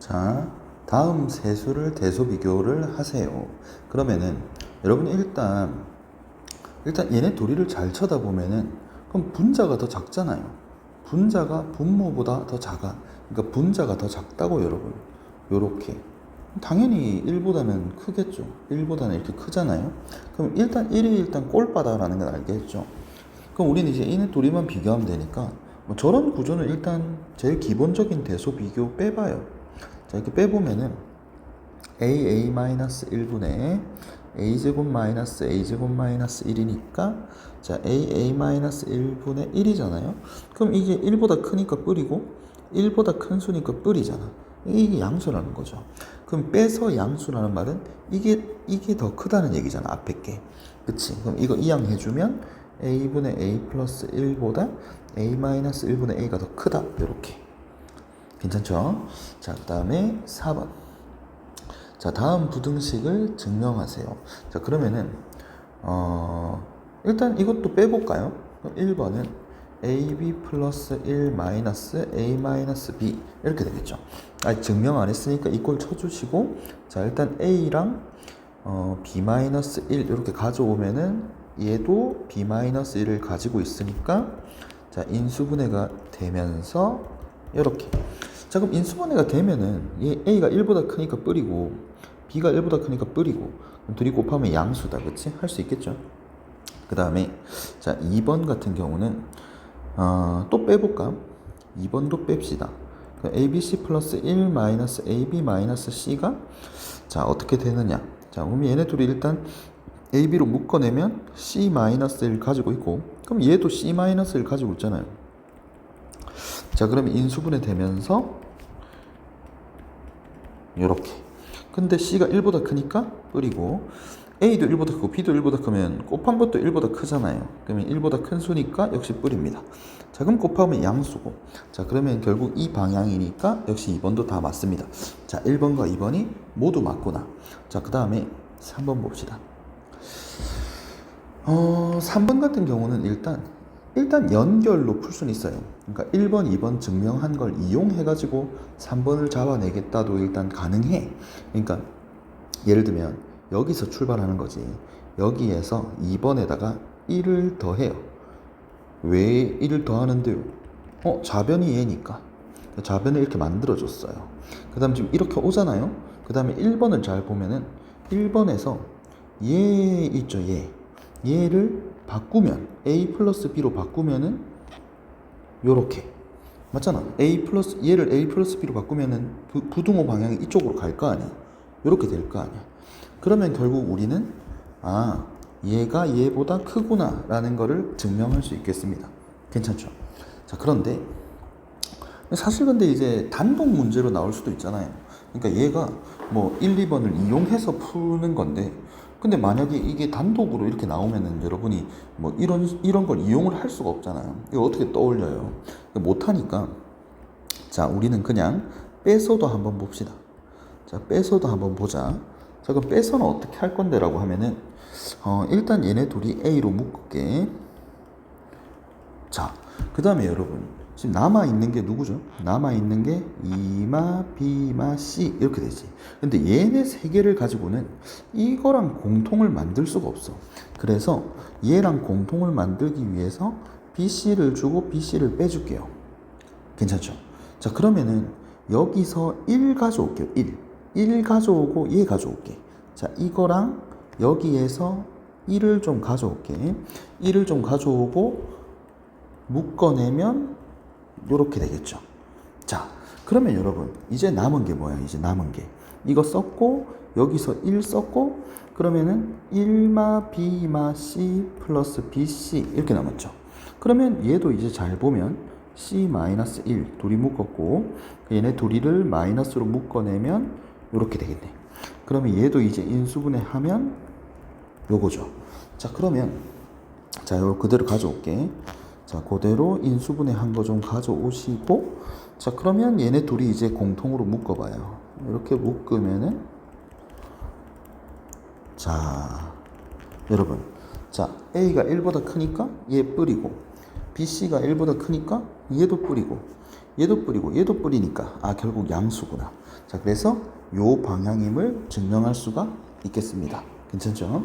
자, 다음 세 수를 대소 비교를 하세요. 그러면은 여러분 일단 일단 얘네 둘이를 잘 쳐다보면은 그럼 분자가 더 작잖아요. 분자가 분모보다 더 작아. 그러니까 분자가 더 작다고 여러분. 요렇게. 당연히 1보다는 크겠죠. 1보다는 이렇게 크잖아요. 그럼 일단 1이 일단 꼴바다라는 걸 알겠죠. 그럼 우리는 이제 얘네 둘이만 비교하면 되니까 뭐 저런 구조는 일단 제일 기본적인 대소 비교 빼봐요. 자 이렇게 빼보면은 a a 마이너스 1분의 a 제곱 마이너스 a 제곱 마이너스 1이니까 자 a a 마이너스 1분의 1이잖아요. 그럼 이게 1보다 크니까 뿌리고 1보다 큰 수니까 뿌리잖아. 이게 양수라는 거죠. 그럼 빼서 양수라는 말은 이게 이게 더 크다는 얘기잖아. 앞에 게. 그치? 그럼 이거 이항 해주면 a분의 a 플러스 1보다 a 마이너스 1분의 a가 더 크다. 이렇게. 괜찮죠? 자, 그 다음에 4번. 자, 다음 부등식을 증명하세요. 자, 그러면은, 어, 일단 이것도 빼볼까요? 1번은 ab 플러스 1 마이너스 a 마이너스 b 이렇게 되겠죠. 아직 증명 안 했으니까 이꼴 쳐주시고, 자, 일단 a랑 어, b 마이너스 1 이렇게 가져오면은 얘도 b 마이너스 1을 가지고 있으니까 자, 인수분해가 되면서 이렇게. 자, 그럼 인수분해가 되면은 얘 a가 1보다 크니까 뿌리고 b가 1보다 크니까 뿌리고 그럼 둘이 곱하면 양수다. 그치? 할 수 있겠죠? 그 다음에 자 2번 같은 경우는 어, 또 빼볼까? 2번도 뺍시다. 그 ABC 플러스 1 마이너스 AB 마이너스 C가 자 어떻게 되느냐? 자 그럼 얘네 둘이 일단 AB로 묶어내면 C 마이너스 1 가지고 있고 그럼 얘도 C 마이너스 1 가지고 있잖아요. 자 그러면 인수분해 되면서 요렇게. 근데 C가 1보다 크니까 뿌리고 A도 1보다 크고 B도 1보다 크면 곱한 것도 1보다 크잖아요. 그러면 1보다 큰 수니까 역시 뿌립니다. 자 그럼 곱하면 양수고. 자 그러면 결국 이 방향이니까 역시 2번도 다 맞습니다. 자 1번과 2번이 모두 맞구나. 자 그 다음에 3번 봅시다. 어 3번 같은 경우는 일단 일단 연결로 풀 수는 있어요. 그러니까 1번, 2번 증명한 걸 이용해 가지고 3번을 잡아내겠다도 일단 가능해. 그러니까 예를 들면 여기서 출발하는 거지. 여기에서 2번에다가 1을 더해요. 왜 1을 더하는데요? 어, 좌변이 얘니까. 좌변을 이렇게 만들어줬어요. 그 다음 지금 이렇게 오잖아요? 그 다음에 1번을 잘 보면은 1번에서 얘 있죠, 얘. 얘를 바꾸면 a 플러스 b로 바꾸면은 요렇게. 맞잖아. A 플러스 얘를 a 플러스 b로 바꾸면은 부, 부등호 방향이 이쪽으로 갈 거 아니야. 요렇게 될 거 아니야. 그러면 결국 우리는 아 얘가 얘보다 크구나 라는 거를 증명할 수 있겠습니다. 괜찮죠? 자 그런데 사실 근데 이제 단독 문제로 나올 수도 있잖아요. 그러니까 얘가 뭐 1, 2번을 이용해서 푸는 건데 근데 만약에 이게 단독으로 이렇게 나오면은 여러분이 뭐 이런 이런 걸 이용을 할 수가 없잖아요. 이거 어떻게 떠올려요? 못 하니까 자 우리는 그냥 빼서도 한번 봅시다. 자 빼서도 한번 보자. 자 그럼 빼서는 어떻게 할 건데라고 하면은 어 일단 얘네 둘이 A로 묶을게. 자 그 다음에 여러분 지금 남아 있는 게 누구죠? 남아 있는 게 이마, 비마, C 이렇게 되지. 근데 얘네 세 개를 가지고는 이거랑 공통을 만들 수가 없어. 그래서 얘랑 공통을 만들기 위해서 BC를 주고 BC를 빼줄게요. 괜찮죠? 자 그러면은 여기서 1 가져올게요. 1. 1 가져오고 얘 가져올게. 자 이거랑 여기에서 1을 좀 가져올게. 1을 좀 가져오고 묶어내면 요렇게 되겠죠. 자, 그러면 여러분, 이제 남은 게 뭐야? 이제 남은 게. 이거 썼고, 여기서 1 썼고, 그러면은 1마, B마, C 플러스 BC 이렇게 남았죠. 그러면 얘도 이제 잘 보면 C 마이너스 1 둘이 묶었고, 얘네 둘이를 마이너스로 묶어내면 요렇게 되겠네. 그러면 얘도 이제 인수분해 하면 요거죠. 자, 그러면, 자, 요 그대로 가져올게. 자, 그대로 인수분해 한 거 좀 가져오시고, 자, 그러면 얘네 둘이 이제 공통으로 묶어봐요. 이렇게 묶으면은, 자, 여러분. 자, A가 1보다 크니까 얘 뿌리고, BC가 1보다 크니까 얘도 뿌리고, 얘도 뿌리고 얘도 뿌리니까 아 결국 양수구나. 자 그래서 요 방향임을 증명할 수가 있겠습니다. 괜찮죠?